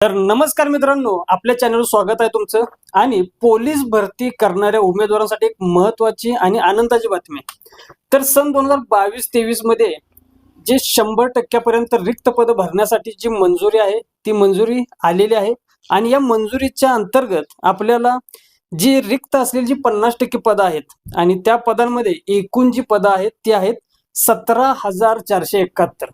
तर नमस्कार मित्रांनो आपल्या चॅनलवर स्वागत आहे तुमचं. आणि पोलीस भरती करणाऱ्या उमेदवारांसाठी एक महत्वाची आणि आनंदाची बातमी तर सन दोन हजार बावीस तेवीसमध्ये जे शंभर टक्क्यापर्यंत रिक्त पद भरण्यासाठी जी मंजुरी आहे ती मंजुरी आलेली आहे. आणि या मंजुरीच्या अंतर्गत आपल्याला जी रिक्त असलेली जी पन्नास टक्के पदं आहेत आणि त्या पदांमध्ये एकूण जी पदं आहेत ती आहेत सतरा हजार चारशे एकाहत्तर.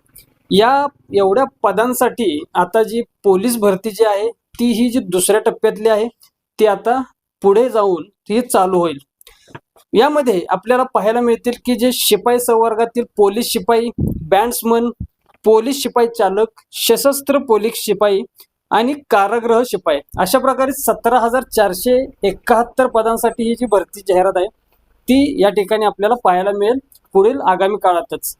या एवढ्या पदांसाठी आता जी पोलीस भरती जी आहे ती ही जी दुसऱ्या टप्प्यातली आहे ती आता पुढे जाऊन ती चालू होईल. यामध्ये आपल्याला पाहायला मिळतील की जे शिपाई संवर्गातील पोलीस शिपाई बँड्समन पोलीस शिपाई चालक सशस्त्र पोलीस शिपाई आणि कारागृह शिपाई अशा प्रकारे सतरा हजार चारशे एकाहत्तर पदांसाठी ही जी भरती जाहिरात आहे ती या ठिकाणी आपल्याला पाहायला मिळेल पुढील आगामी काळातच.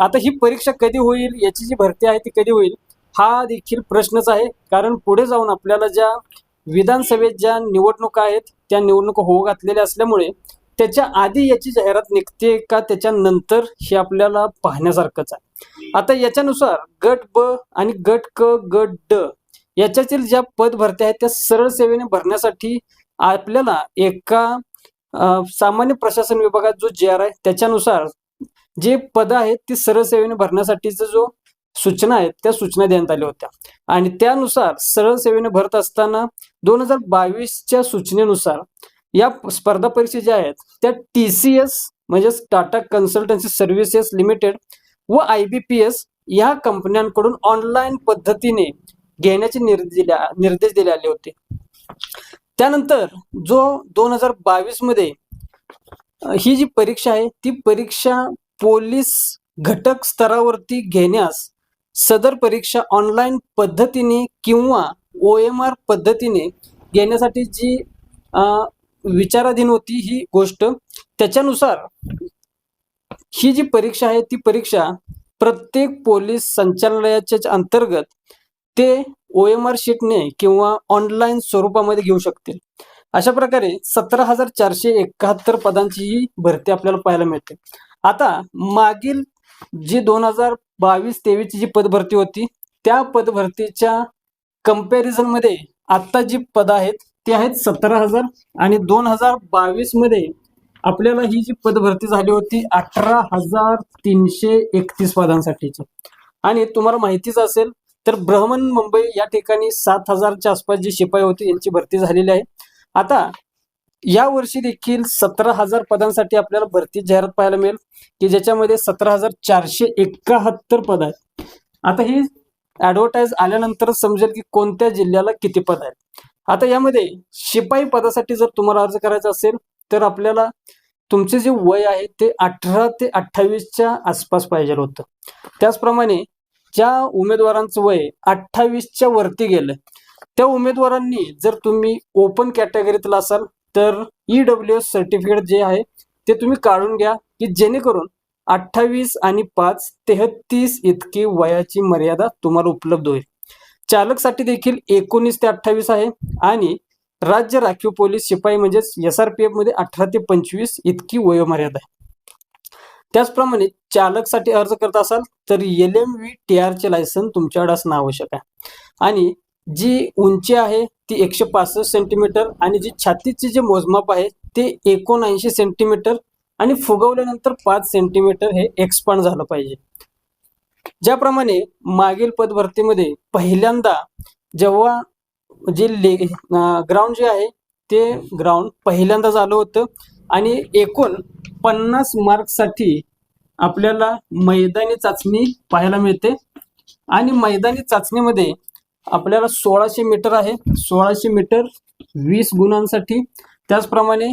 आता ही परीक्षा कधी होईल याची जी भरती आहे ती कधी होईल हा देखील प्रश्नच आहे. कारण पुढे जाऊन आपल्याला ज्या विधानसभेत ज्या निवडणुका आहेत त्या निवडणुका होऊ घातलेल्या असल्यामुळे त्याच्या आधी याची जाहिरात निघते का त्याच्यानंतर हे आपल्याला पाहण्यासारखंच आहे. आता याच्यानुसार गट ब आणि गट क गट ड याच्यातील ज्या पद भरत्या आहेत त्या सरळ सेवेने भरण्यासाठी आपल्याला एका सामान्य प्रशासन विभागात जो जे आर आहे त्याच्यानुसार जे पद आहेत ती सरळ सेवेने भरण्यासाठीचा जो सूचना आहेत त्या सूचना देण्यात आल्या होत्या. आणि त्यानुसार सरळ सेवेने भरत असताना दोन हजार बावीसच्या सूचनेनुसार या स्पर्धा परीक्षा ज्या आहेत त्या टी सी एस म्हणजेच टाटा कन्सल्टन्सी सर्व्हिसेस लिमिटेड व आय बी पी एस या कंपन्यांकडून ऑनलाईन पद्धतीने घेण्याचे निर्देश दिले निर्देश दिले आले होते. त्यानंतर जो दोन हजार बावीसमध्ये ही जी परीक्षा आहे ती परीक्षा पोलीस घटक स्तरावरती घेण्यास सदर परीक्षा ऑनलाईन पद्धतीने किंवा ओ एम आर पद्धतीने घेण्यासाठी जी विचाराधीन होती ही गोष्ट त्याच्यानुसार ही जी परीक्षा आहे ती परीक्षा प्रत्येक पोलीस संचालनालयाच्या अंतर्गत ते ओ एम आर शीटने किंवा ऑनलाईन स्वरूपामध्ये घेऊ शकतील. अशा प्रकारे सतरा हजार चारशे एकाहत्तर पदांची ही भरती आपल्याला पाहायला मिळते. आता मागील जी दोन हजार बावीस तेवीसची जी पदभरती होती त्या पदभरतीच्या कम्पॅरिझनमध्ये मध्ये आता जी पदं आहेत ती आहेत सतरा हजार आणि दोन हजार बावीसमध्ये आपल्याला ही जी पदभरती झाली होती अठरा हजार तीनशे एकतीस पदांसाठीची. आणि तुम्हाला माहितीच असेल तर ब्रह्मन मुंबई या ठिकाणी सात हजारच्या आसपास जी शिपाई होती यांची भरती झालेली आहे. आता या वर्षी देखील सतरा हजार पदांसाठी आपल्याला भरती जाहिरात पाहायला मिळेल की ज्याच्यामध्ये सतरा हजार चारशे एकाहत्तर पद आहेत. आता ही ऍडव्हर्टाईज आल्यानंतर समजेल की कोणत्या जिल्ह्याला किती पद आहेत. आता यामध्ये शिपाई पदासाठी जर तुम्हाला अर्ज करायचा असेल तर आपल्याला तुमचे जे वय आहे ते अठरा ते अठ्ठावीसच्या आसपास पाहिजे होतं. त्याचप्रमाणे ज्या उमेदवारांचं वय अठ्ठावीसच्या वरती गेलं त्या उमेदवारांनी जर तुम्ही ओपन कॅटेगरीतला असाल तर ई डब्ल्यू एस सर्टिफिकेट जे आहे ते तुम्ही काढून घ्या की जेणेकरून अठ्ठावीस आणि पाच तेहतीस इतकी वयाची मर्यादा तुम्हाला उपलब्ध होईल. चालकसाठी देखील एकोणीस ते अठ्ठावीस आहे आणि राज्य राखीव पोलीस शिपाई म्हणजेच एस आर पी एफमध्ये अठरा ते पंचवीस इतकी वयोमर्यादा आहे. त्याचप्रमाणे चालकसाठी अर्ज करत असाल तर एल एम व्ही टी आरचे लायसन तुमच्याकडे असणं आवश्यक आहे. आणि जी उंची आहे ती एकशे पासष्ट सेंटीमीटर आणि जी छातीचे जे मोजमाप आहे ते एकोणऐंशी सेंटीमीटर आणि फुगवल्यानंतर पाच सेंटीमीटर हे एक्सपांड झालं पाहिजे. ज्याप्रमाणे मागील पदभरतीमध्ये पहिल्यांदा जेव्हा जे ले ग्राउंड जे आहे ते ग्राउंड पहिल्यांदा झालं होतं आणि एकूण पन्नास मार्कसाठी आपल्याला मैदानी चाचणी पाहायला मिळते आणि मैदानी चाचणीमध्ये आपल्याला सोळाशे मीटर आहे. सोळाशे मीटर वीस गुणांसाठी त्याचप्रमाणे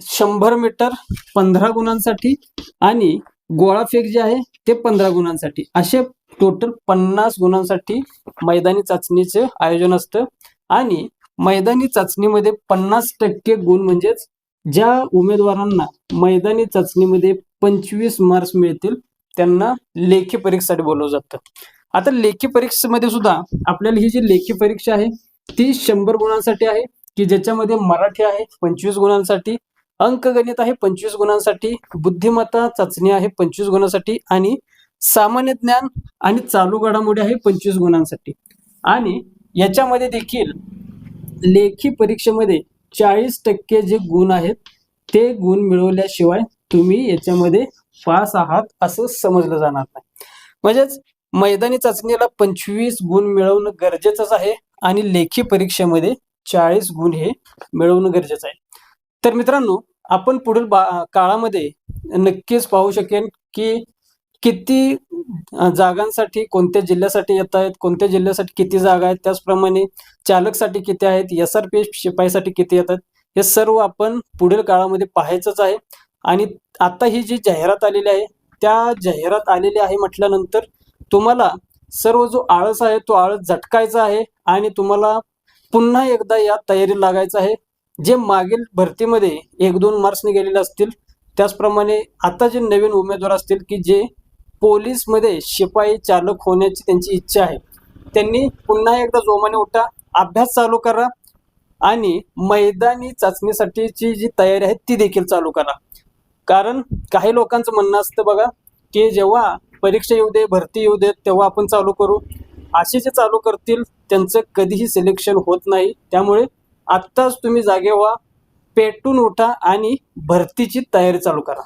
शंभर मीटर पंधरा गुणांसाठी आणि गोळाफेक जे आहे ते पंधरा गुणांसाठी. असे टोटल पन्नास गुणांसाठी मैदानी चाचणीचे आयोजन असतं. आणि मैदानी चाचणीमध्ये पन्नास टक्के गुण म्हणजेच ज्या उमेदवारांना मैदानी चाचणीमध्ये पंचवीस मार्क्स मिळतील त्यांना लेखी परीक्षेसाठी बोलवलं जातं. आता लेखी परीक्षेमध्ये सुद्धा आपल्याला ही जी लेखी परीक्षा आहे ती शंभर गुणांसाठी आहे की ज्याच्यामध्ये मराठी आहे पंचवीस गुणांसाठी अंकगणित आहे पंचवीस गुणांसाठी बुद्धिमत्ता चाचणी आहे पंचवीस गुणांसाठी आणि सामान्य ज्ञान आणि चालू घडामोडी आहे पंचवीस गुणांसाठी. आणि याच्यामध्ये देखील लेखी परीक्षेमध्ये चाळीस टक्के जे गुण आहेत ते गुण मिळवल्याशिवाय तुम्ही याच्यामध्ये पास आहात असं समजलं जाणार नाही. म्हणजेच मैदानी चाचणीला पंचवीस गुण मिळवणं गरजेचंच आहे आणि लेखी परीक्षेमध्ये चाळीस गुण हे मिळवणं गरजेचं आहे. तर मित्रांनो आपण पुढील बा काळामध्ये नक्कीच पाहू शकेन की किती जागांसाठी कोणत्या जिल्ह्यासाठी येत आहेत कोणत्या जिल्ह्यासाठी किती जागा आहेत त्याचप्रमाणे चालकसाठी किती आहेत एस आर पी शिपाईसाठी किती येतात हे सर्व आपण पुढील काळामध्ये पाहायचंच आहे. आणि आता ही जी जाहिरात आलेली आहे त्या जाहिरात आलेली आहे म्हटल्यानंतर तुम्हाला सर्व जो आळस आहे तो आळस झटकायचा आहे आणि तुम्हाला पुन्हा एकदा या तयारी लागायचं आहे. जे मागील भरतीमध्ये एक दोन मार्क्सने गेलेले असतील त्याचप्रमाणे आता जे नवीन उमेदवार असतील की जे पोलीसमध्ये शिपाई चालक होण्याची त्यांची इच्छा आहे त्यांनी पुन्हा एकदा जोमाने उठा अभ्यास चालू करा आणि मैदानी चाचणीसाठीची जी तयारी आहे ती देखील चालू करा. कारण काही लोकांचं म्हणणं असतं बघा की जेव्हा परीक्षा येऊ दे भरती येऊ देत तेव्हा आपण चालू करू. असे जे चालू करतील त्यांचं कधीही सिलेक्शन होत नाही. त्यामुळे आत्ताच तुम्ही जागे व्हा पेटून उठा आणि भरतीची तयारी चालू करा.